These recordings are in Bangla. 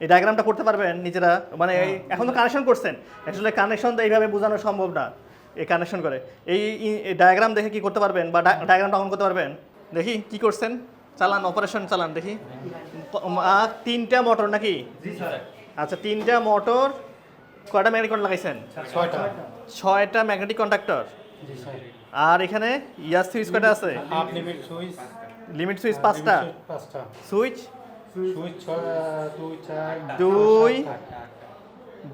এই ডায়াগ্রামটা করতে পারবেন নিজেরা। মানে এই- এখন তো কানেকশন করছেন। আসলে কানেকশন তো এইভাবে বোঝানো সম্ভব না। এই কানেকশন করে। এই ডায়াগ্রাম দেখে কি করতে পারবেন বা ডায়াগ্রামটা অন করতে পারবেন? দেখি কি করছেন? চালান অপারেশন চালান দেখি। তিনটা মোটর নাকি? আচ্ছা তিনটা মোটর কয়টা ম্যাগনেটিক লাগাইছেন? ছয়টা। ছয়টা ম্যাগনেটিক কন্ট্রাক্টর আর এখানে ইয়ার সুইচ কয়টা আছে? লিমিট সুইচ পাঁচটা। সুইচ দুই চার দুই,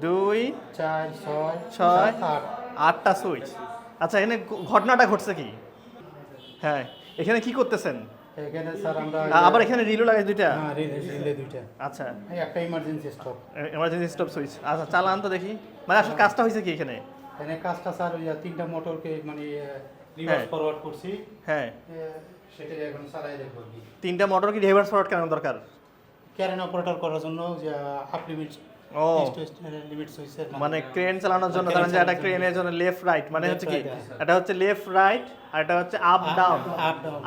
দুই চার ছয় ছয়, আট। আটটা সুইচ। আচ্ছা এখানে ঘটনাটা ঘটছে কি? হ্যাঁ এখানে কি করতেছেন? এখানে স্যার আমরা আবার এখানে রিলও লাগে দুইটা? হ্যাঁ রিলে রিলে দুইটা। আচ্ছা। এই একটা emergency stop emergency stop switch. আচ্ছা চালান তো দেখি। মানে আসলে কাজটা হয়েছে কি এখানে? এখানে কাজটা স্যার ওই তিনটা মোটরকে মানে রিভার্স হ্যাঁ। ফরওয়ার্ড করছি। হ্যাঁ। সেটা এখন চালাই দেখব তিনটা মোটর কি রিভার্স ফরওয়ার্ড কেন দরকার? ক্যারেন অপারেটর করার জন্য যে হাফ লিমিট ও। মানে ক্রেন চালানোর জন্য ধরেন যে একটা ক্রেনের জন্য। লেফট রাইট মানে হচ্ছে কি। এটা হচ্ছে লেফট রাইট আর এটা হচ্ছে আপ ডাউন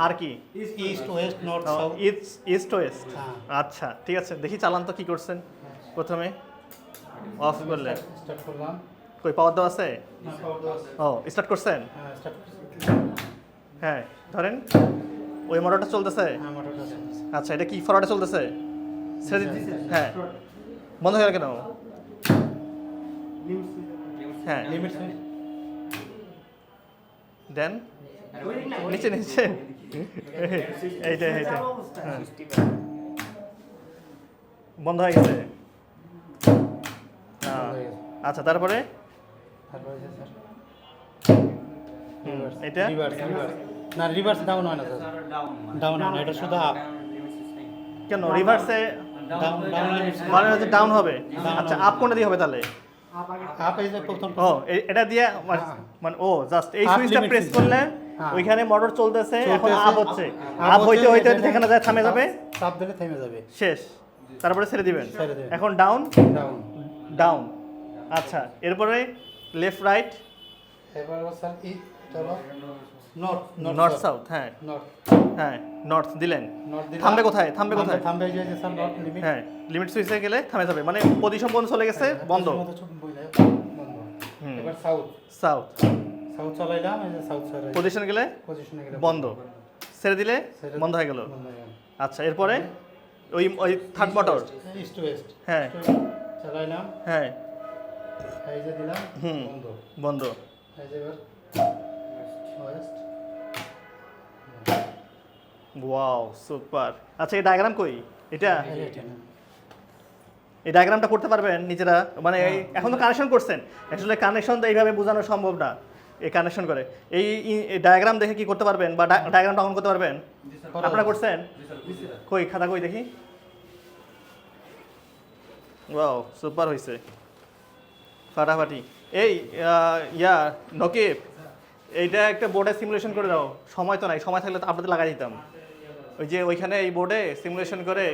আর কি? East west north south east east west. আচ্ছা ঠিক আছে দেখি চালান তো কি করছেন। প্রথমে অফ করলে স্টার্ট করলাম। কই পাওয়ার দেওয়া আছে। ও স্টার্ট করছেন? হ্যাঁ হ্যাঁ ধরেন ওই মোটরটা চলতেছে? হ্যাঁ মোটরটা চলছে। আচ্ছা এটা কি ফরওয়ার্ডে চলতেছে? ছেড়ে দিতে হ্যাঁ। বন্ধ হয়ে গেল কেন? হ্যাঁ। দেন। নিচে নিচে। এইটা এইটা হ্যাঁ। বন্ধ হয়ে গেছে। হ্যাঁ। আচ্ছা তারপরে? এটা রিভার্স না রিভার্স ডাউন হয় না স্যার। ডাউন হয় না। এটা শুধু আপ কেন রিভার্সে মানে হচ্ছে ডাউন হবে? আচ্ছা আপ কোনটা দিয়ে হবে তাহলে? আপ এই যে প্রথম ও এটা দিয়ে মানে- হ্যাঁ। মানে ও জাস্ট এই সুইচটা প্রেস করলে হ্যাঁ। ওইখানে মোটর চলতেছে এখন আপ হচ্ছে। আপ হইতে হইতে এখানে যেখানে যায় থামে যাবে চাপ দিলে থেমে যাবে। শেষ। তারপরে ছেড়ে দিবেন। এখন ডাউন ডাউন ডাউন আচ্ছা এরপরে লেফট রাইট এবার স্যার ই চলো নর্থ নর্থ সাউথ হ্যাঁ। হ্যাঁ নর্থ দিলেন। থামবে কোথায়? থামবে কোথায়? থামবে হ্যাঁ লিমিট সুইচে গেলে থামে যাবে। মানে পজিশন বন্ধ। চলে গেছে বন্ধ। এবার সাউথ সাউথ সাউথ চালাইলাম এই যে সাউথ পজিশন গেলে পজিশনে গেলে বন্ধ। ছেড়ে দিলে বন্ধ হয়ে গেল। বন্ধ হয়ে গেল। আচ্ছা এরপরে ওই ওই থার্ড মোটর ইস্ট ওয়েস্ট হ্যাঁ। চালাইলাম। হ্যাঁ। এই যে দিলাম হুম। বন্ধ। বন্ধ। এই যে এবার ওয়েস্ট ওয়াও সুপার আচ্ছা এই ডায়াগ্রাম কই? এটা? এই যে এটা। না। এই ডায়াগ্রামটা করতে পারবেন নিজেরা? মানে এই এখন তো কানেকশন করছেন। আসলে কানেকশন তো এইভাবে বোঝানো সম্ভব না। এই কানেকশন করে। এই ডায়াগ্রাম দেখে কি করতে পারবেন? বা ডায়াগ্রামটা অন করতে পারবেন? আপনারা করছেন? কই খাতা কই দেখি? ওয়াও সুপার হয়েছে ফাটাফাটি। এই ইয়া নকিব এইটা একটা বোর্ডে সিমুলেশন করে দাও। সময় তো নাই সময় থাকলে তো আপনাদের লাগাই দিতাম। ওই যে ওইখানে এই বোর্ডে সিমুলেশন করে।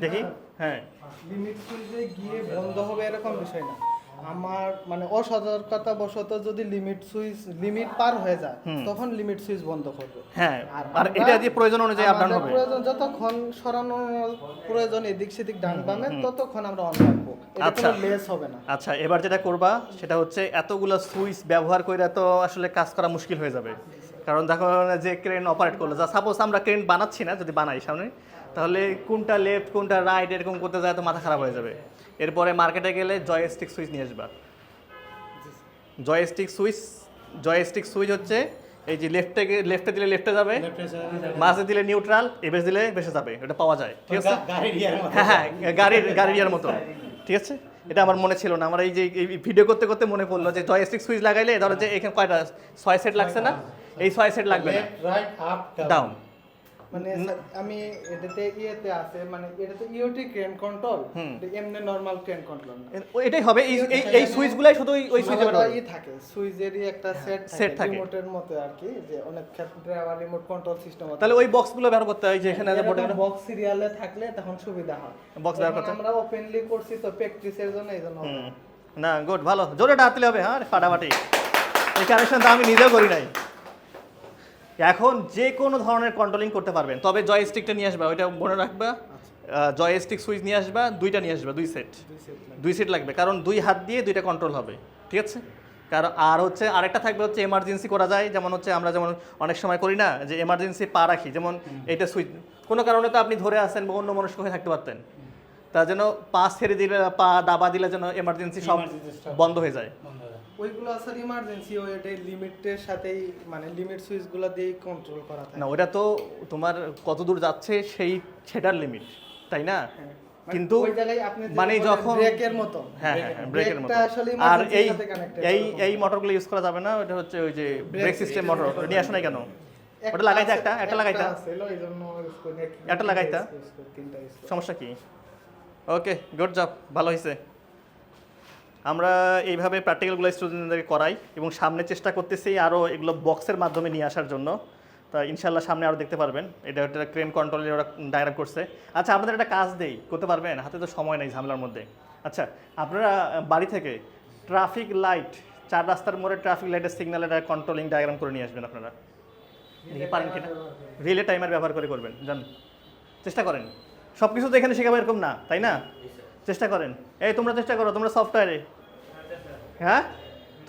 দেখি। হ্যাঁ। লিমিট সুইচে গিয়ে বন্ধ হবে এরকম বিষয় না। আমার মানে অসতর্কতা বশত যদি লিমিট সুইচ লিমিট পার হয়ে যায় তখন লিমিট সুইচ বন্ধ করবে। হ্যাঁ আর এটা দিয়ে প্রয়োজন অনুযায়ী আমাদের হবে। প্রয়োজন যতক্ষণ সরানোর প্রয়োজন এদিক সেদিক ডান বামে ততক্ষণ আমরা অন রাখব। আচ্ছা। লেস হবে না। আচ্ছা এবার যেটা করবা সেটা হচ্ছে এতগুলো সুইচ ব্যবহার করে তো আসলে কাজ করা মুশকিল হয়ে যাবে। কারণ দেখো যে ক্রেন অপারেট করল। যা সাপোজ আমরা ক্রেন বানাচ্ছি না যদি বানাই সামনে তাহলে কোনটা লেফট কোনটা রাইট এরকম করতে যায় তো মাথা খারাপ হয়ে যাবে। এরপরে মার্কেটে গেলে জয়স্টিক সুইচ নিয়ে আসবা। জয়স্টিক সুইচ জয়স্টিক সুইচ হচ্ছে এই যে লেফটে লেফটে দিলে লেফটে যাবে মাঝে দিলে নিউট্রাল এবেস দিলে বেসে যাবে এটা পাওয়া যায় ঠিক আছে। হ্যাঁ হ্যাঁ গাড়ির গাড়ির ইয়ার মতো ঠিক আছে? এটা আমার মনে ছিল না আমার এই যে এই ভিডিও করতে করতে মনে পড়ল যে জয়স্টিক সুইচ লাগাইলে ধরো যে এখানে কয়টা ছয় সেট লাগছে না? এই ছয় সেট লাগবে না। ডাউন মানে আমি এটাতে ইয়েতে আছে মানে এটাতে ইওটি ক্রেন কন্ট্রোল এমনি নরমাল ক্রেন কন্ট্রোল না। এটাই হবে এই এই সুইচগুলাই শুধু ওই- সুইচে ই থাকে সুইচেরই একটা সেট set থাকে। রিমোটের মতো আর কি যে অনেক ক্ষেত্রে আবার রিমোট কন্ট্রোল সিস্টেম আছে। তাহলে ওই বক্সগুলো ব্যবহার করতে হয় যে এখানে বোর্ডে বক্স সিরিয়ালে থাকলে তখন সুবিধা হয়। Box ব্যবহার করতে- আমরা ওপেনলি করছি তো প্র্যাকটিসের জন্য এই জন্য না গুড ভালো। জোরে ডাকলে হবে হ্যাঁ ফাটাফাটি। এই কানেকশন তো আমি নিজেও করি নাই। এখন যে কোনো ধরনের কন্ট্রোলিং করতে পারবেন। তবে জয়স্টিকটা নিয়ে আসবা ওইটা মনে রাখবা। জয়স্টিক সুইচ নিয়ে আসবা দুইটা নিয়ে আসবা দুই সেট দুই সেট লাগবে। কারণ দুই হাত দিয়ে দুইটা কন্ট্রোল হবে ঠিক আছে? কারণ আর হচ্ছে আরেকটা থাকবে হচ্ছে এমার্জেন্সি করা যায় যেমন হচ্ছে আমরা যেমন অনেক সময় করি না যে এমার্জেন্সি পা রাখি যেমন এটা সুইচ কোনো কারণে তো আপনি ধরে আসেন বা অন্য মনস্ক হয়ে থাকতে পারতেন। তার জন্য পা ছেড়ে দিলে পা দাবা দিলে যেন এমার্জেন্সি সব বন্ধ হয়ে যায়। হয়ে। ওইগুলো স্যার ইমার্জেন্সি ওইটাই লিমিটের সাথেই মানে লিমিট সুইচগুলো দিয়েই কন্ট্রোল করা থাকে। না ওটা তো তোমার কত দূর যাচ্ছে সেই সেটার লিমিট তাই না? হ্যাঁ। কিন্তু ওই জায়গায় আপনি মানে যখন ব্রেকের মতো। হ্যাঁ হ্যাঁ হ্যাঁ ব্রেকের মতো। আসলে আর এই এই এই মোটরগুলো ইউজ করা যাবে না ওটা হচ্ছে ওই যে ব্রেক সিস্টেম মোটর motor নিয়ে আসো নাই কেন? ওটা লাগাইতে একটা একটা লাগাইতে। একটা লাগাইতা? সমস্যা কি? ওকে গুড জব ভালো হয়েছে আমরা এইভাবে প্র্যাকটিক্যালগুলো স্টুডেন্টদেরকে করাই এবং সামনে চেষ্টা করতেছি আরও এগুলো বক্সের মাধ্যমে নিয়ে আসার জন্য। তা ইনশাল্লাহ সামনে আরও দেখতে পারবেন। এটা একটা ক্রেন কন্ট্রোলের ওরা ডায়গ্রাম করছে। আচ্ছা আপনাদের একটা কাজ দেই করতে পারবেন? হাতে তো সময় নেই ঝামেলার মধ্যে। আচ্ছা আপনারা বাড়ি থেকে ট্রাফিক লাইট চার রাস্তার মোড়ে ট্রাফিক লাইটের সিগন্যালের কন্ট্রোলিং ডায়াগ্রাম করে নিয়ে আসবেন আপনারা। দেখি পারেন কিনা? রিলে টাইমার ব্যবহার করে করবেন। জান চেষ্টা করেন। সব কিছু তো এখানে শেখাবো এরকম না, তাই না? চেষ্টা করেন। এই, তোমরা চেষ্টা করো, তোমরা সফটওয়্যারে হ্যাঁ?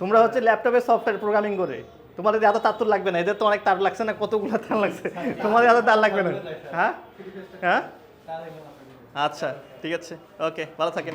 তোমরা হচ্ছে ল্যাপটপে সফটওয়্যার প্রোগ্রামিং করে। তোমাদের এত তার লাগবে না, এদের তো অনেক তার লাগছে না, কতগুলো তার লাগছে? তোমাদের এত তার লাগবে না। হ্যাঁ? হ্যাঁ? আচ্ছা ঠিক আছে, ওকে, ভালো থাকেন।